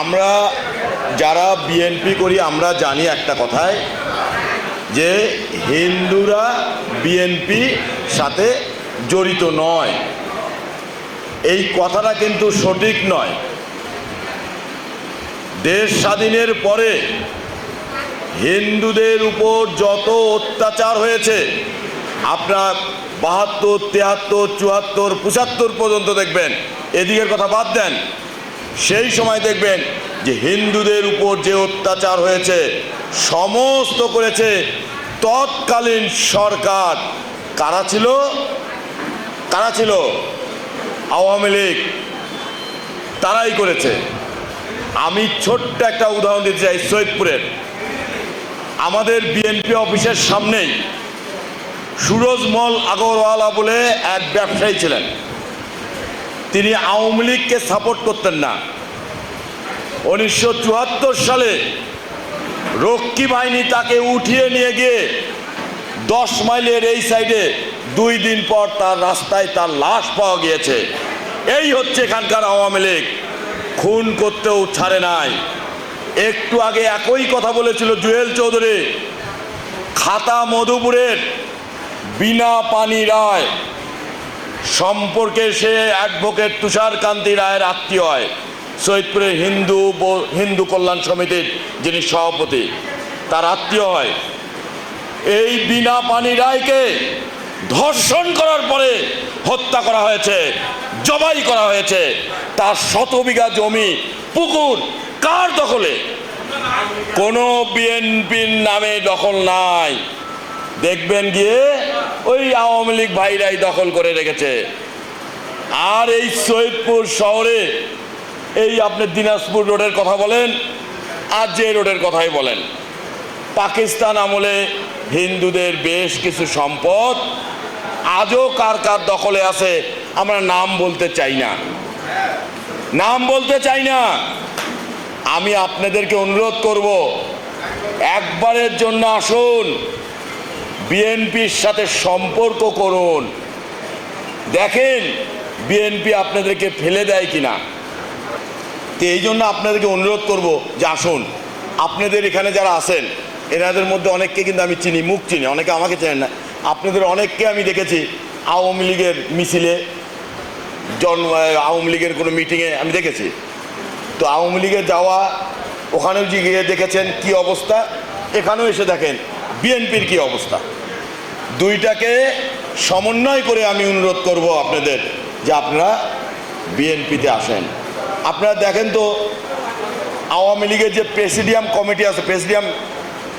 আমরা যারা বিএনপি করি, আমরা জানি একটা কথায় যে হিন্দুরা বিএনপি সাথে জড়িত নয়। এই কথাটা কিন্তু সঠিক নয়। দেশ স্বাধীনের পরে হিন্দুদের উপর যত অত্যাচার হয়েছে, আপনার বাহাত্তর তিয়াত্তর চুয়াত্তর, পঁচাত্তর পর্যন্ত দেখবেন। এদিকের কথা বাদ দেন। সেই সময় দেখবেন যে হিন্দুদের উপর যে অত্যাচার হয়েছে, সমস্ত করেছে তৎকালীন সরকার। কারা ছিল? কারা ছিল? আওয়ামী লীগ। তারাই করেছে। আমি ছোট্ট একটা উদাহরণ দিতে চাই সৈয়দপুরের। আমাদের বিএনপি অফিসের সামনেই সুরজমল আগরওয়ালা বলে এক ব্যবসায়ী ছিলেন। তিনি আওয়ামী লীগকে সাপোর্ট করতেন না। উনিশশো চুয়াত্তর সালে রক্ষী বাহিনী তাকে উঠিয়ে নিয়ে গিয়ে দশ মাইলের এই সাইডে দুই দিন পর তার রাস্তায় তার লাশ পাওয়া গিয়েছে। এই হচ্ছে এখানকার আওয়ামী লীগ। খুন করতেও ছাড়ে নাই। একটু আগে একই কথা বলেছিল জুয়েল চৌধুরী। খাতা মধুপুরের বিনা পানি রায়। সম্পর্কে সে অ্যাডভোকেট তুষার কান্তি রায়ের আত্মীয় হয় সৈয়দপুরের হিন্দু হিন্দু কল্যাণ সমিতির যিনি সভাপতি, তার আত্মীয় হয়। এই বিনা পানি রায়কে ধর্ষণ করার পরে হত্যা করা হয়েছে, জবাই করা হয়েছে। তার শত বিঘা জমি, পুকুর কার দখলে? কোনো বিএনপির নামে দখল নাই। দেখবেন গিয়ে ওই আওয়ামী লীগ ভাইরাই দখল করে রেখেছে। আর এই সৈয়দপুর শহরে এই আপনি দিনাজপুর রোডের কথা বলেন, আর যে রোডের কথাই বলেন, পাকিস্তান আমলে হিন্দুদের বেশ কিছু সম্পদ আজও কার কার দখলে আছে, আমরা নাম বলতে চাই না। নাম বলতে চাই না। আমি আপনাদেরকে অনুরোধ করব, একবারের জন্য আসুন বিএনপির সাথে সম্পর্ক করুন। দেখেন, বিএনপি আপনাদেরকে ফেলে দেয় কিনা। তো এই জন্য আপনাদেরকে অনুরোধ করব যে আসুন, আপনাদের এখানে যারা আছেন, এনাদের মধ্যে অনেককে কিন্তু আমি চিনি, মুখ চিনি, অনেকে আমাকে চেনেন না। আপনাদের অনেককে আমি দেখেছি আওয়ামী লীগের মিছিলে জন আওয়ামী লীগের কোনো মিটিংয়ে আমি দেখেছি। তো আওয়ামী লীগে যাওয়া, ওখানেও গিয়ে দেখেছেন কি অবস্থা, এখানেও এসে দেখেন। বিএনপির কি অবস্থা? দুইটাকে সমন্বয় করে আমি অনুরোধ করব আপনাদের যে আপনারা বিএনপিতে আসেন। আপনারা দেখেন তো, আওয়ামী লীগের যে প্রেসিডিয়াম কমিটি আছে, প্রেসিডিয়াম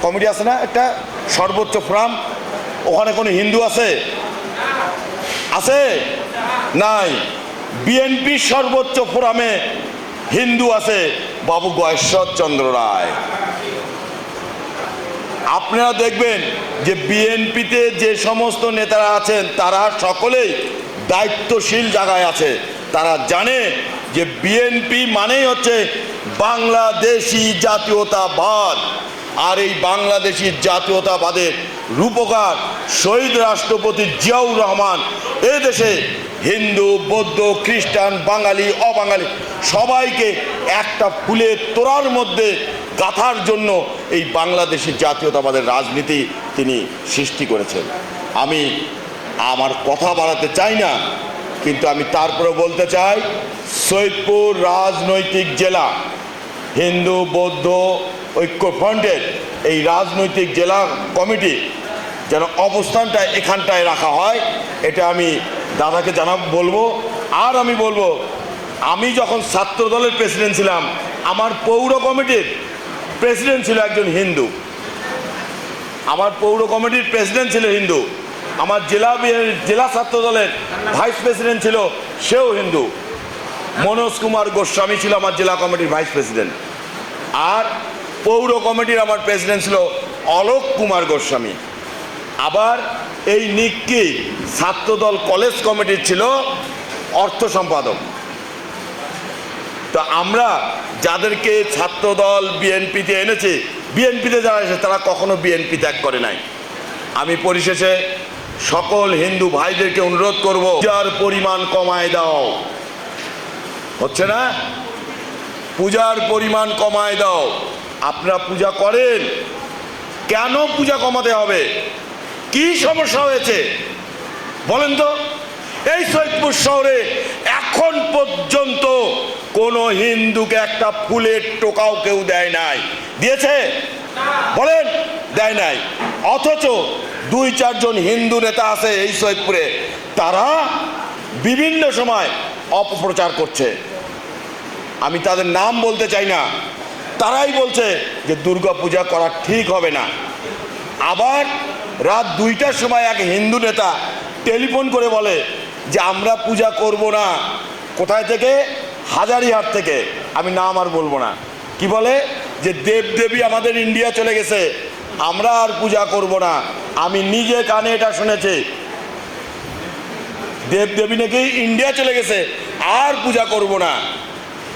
কমিটি আছে না? একটা সর্বোচ্চ ফোরাম, ওখানে কোনো হিন্দু আছে? আছে? নাই। বিএনপির সর্বোচ্চ ফোরামে হিন্দু আছে বাবু গয়েশ্বর চন্দ্র রায়। আপনারা দেখবেন যে বিএনপিতে যে সমস্ত নেতারা আছেন, তারা সকলেই দায়িত্বশীল জায়গায় আছে। তারা জানে যে বিএনপি মানেই হচ্ছে বাংলাদেশি জাতীয়তাবাদ। আর এই বাংলাদেশি জাতীয়তাবাদের রূপকার শহীদ রাষ্ট্রপতি জিয়াউর রহমান, এ দেশে হিন্দু, বৌদ্ধ, খ্রিস্টান, বাঙালি, অবাঙালি সবাইকে একটা ফুলের তোড়ার মধ্যে গাথার জন্য এই বাংলাদেশি জাতীয়তাবাদের রাজনীতি তিনি সৃষ্টি করেছেন। আমি আমার কথা বাড়াতে চাই না, কিন্তু আমি তারপরে বলতে চাই, সৈয়দপুর রাজনৈতিক জেলা, হিন্দু, বৌদ্ধ, ঐক্যফ্রন্টের এই রাজনৈতিক জেলা কমিটি যেন অবস্থানটা এখানটায় রাখা হয়, এটা আমি দাদাকে জানা, বলব। আর আমি বলব, আমি যখন ছাত্র দলের প্রেসিডেন্ট ছিলাম, আমার পৌর কমিটির প্রেসিডেন্ট ছিল একজন হিন্দু। আমার পৌর কমিটির প্রেসিডেন্ট ছিল হিন্দু। আমার জেলা জেলা ছাত্র দলের ভাইস প্রেসিডেন্ট ছিল সেও হিন্দু। মনোজ কুমার গোস্বামী ছিল আমার জেলা কমিটির ভাইস প্রেসিডেন্ট আর পৌর কমিটির আমার প্রেসিডেন্ট ছিল অলোক কুমার গোস্বামী। আবার এই নিক্কি ছাত্রদল কলেজ কমিটির ছিল অর্থ সম্পাদক। তো আমরা যাদেরকে ছাত্রদল বিএনপিতে এনেছে, বিএনপিতে যারা এসে তারা কখনো বিএনপি ত্যাগ করে নাই। আমি পরিশেষে সকল হিন্দু ভাইদেরকে অনুরোধ করব যার পরিমাণ কমায় দাও। হচ্ছে না? পূজার পরিমাণ কমায় দাও। আপনারা পূজা করেন। কেন পূজা কমাতে হবে? কি সমস্যা হয়েছে? বলেন তো। এই সৈয়দপুর শহরে এখন পর্যন্ত কোনো হিন্দুকে একটা ফুলের টোকাও কেউ দেয় নাই। দিয়েছে? বলেন, দেয় নাই। অথচ দুই, চারজন হিন্দু নেতা আছে এই সৈয়দপুরে। তারা বিভিন্ন সময় অপপ্রচার করছে। আমি তাদের নাম বলতে চাই না। তারাই বলছে যে দুর্গা পূজা করা ঠিক হবে না। আবার রাত দুইটার সময় এক হিন্দু নেতা টেলিফোন করে বলে যে, আমরা পূজা করব না। কোথায় থেকে? হাজারিহাট থেকে। আমি নাম আর বলব না। কি বলে? যে দেবদেবী আমাদের ইন্ডিয়া চলে গেছে। আমরা আর পূজা করব না। আমি নিজে কানে এটা শুনেছি। দেবদেবী নাকি ইন্ডিয়া চলে গেছে, আর পূজা করব না।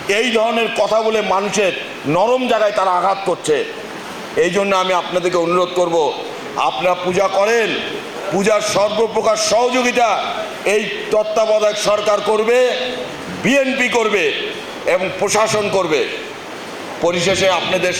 এই ধরনের কথা বলে মানুষের নরম জায়গায় তারা আঘাত করছে। এই জন্য আমি আপনাদেরকে অনুরোধ করব আপনারা পূজা করেন, পূজার সর্বপ্রকার সহযোগিতা এই তত্ত্বাবধায়ক সরকার করবে, বিএনপি করবে এবং প্রশাসন করবে। পরিশেষে আপনাদের